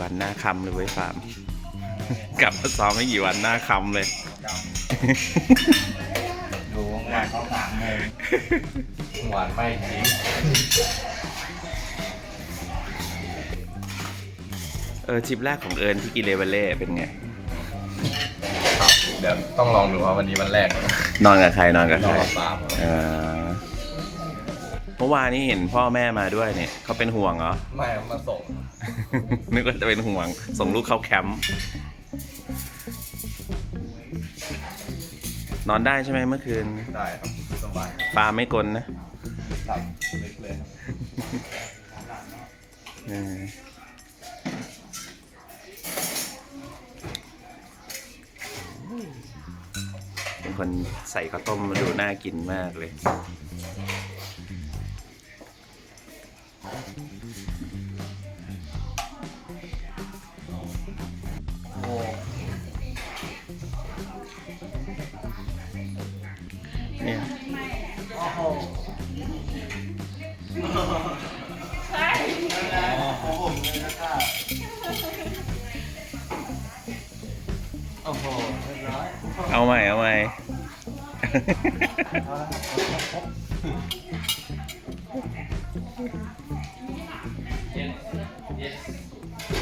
วันหน้าคำเลยเว้ยฟาร์ม กลับมาซ้อมไม่กี่วันหน้าคำเลย ดูงานเขาสามโมงหวานไม่จริงเออทริปแรกของเอิญที่กิเลเวเล่เป็นไงครับเดี๋ยวต้องลองดูว่าวันนี้วันแรกนอนกับใครนอนกับนใคอรนกับสามเออ เมื่อวานนี้เห็นพ่อแม่มาด้วยเนี่ยเขาเป็นห่วงเหรอ ไม่มาส่ง นึกว่าจะเป็นห่วง ส่งลูกเข้าแคมป์นอนได้ใช่ไหมเมื่อคืนได้ครับสบายปลาไม่กลนนะครับเล็กเลยเออเป็นคนใส่ข้าวต้มมาดูน่ากินมากเลย โอ้เนี่ยโอ้โหเรียบร้อยเอาใหม่ เอาใหม่ Yes.